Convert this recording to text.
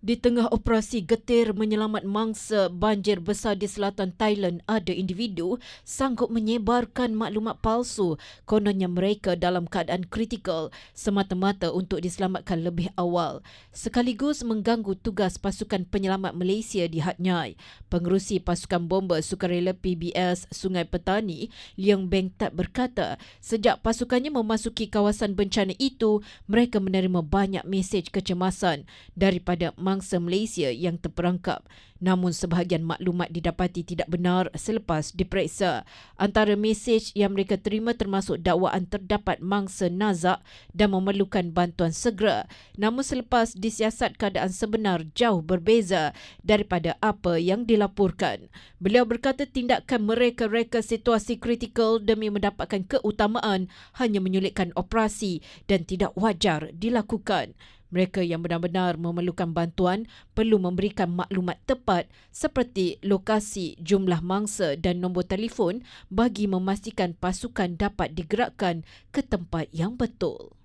Di tengah operasi getir menyelamat mangsa banjir besar di selatan Thailand, ada individu sanggup menyebarkan maklumat palsu kononnya mereka dalam keadaan kritikal semata-mata untuk diselamatkan lebih awal. Sekaligus mengganggu tugas pasukan penyelamat Malaysia di Hat Nyai. Pengerusi pasukan bomba sukarela PBS Sungai Petani, Leong Beng Tat berkata, sejak pasukannya memasuki kawasan bencana itu, mereka menerima banyak mesej kecemasan daripada mangsa Malaysia yang terperangkap. Namun sebahagian maklumat didapati tidak benar selepas diperiksa. Antara mesej yang mereka terima termasuk dakwaan terdapat mangsa nazak dan memerlukan bantuan segera. Namun selepas disiasat keadaan sebenar jauh berbeza daripada apa yang dilaporkan. Beliau berkata tindakan mereka reka situasi kritikal demi mendapatkan keutamaan hanya menyulitkan operasi dan tidak wajar dilakukan. Mereka yang benar-benar memerlukan bantuan perlu memberikan maklumat tepat seperti lokasi, jumlah mangsa dan nombor telefon bagi memastikan pasukan dapat digerakkan ke tempat yang betul.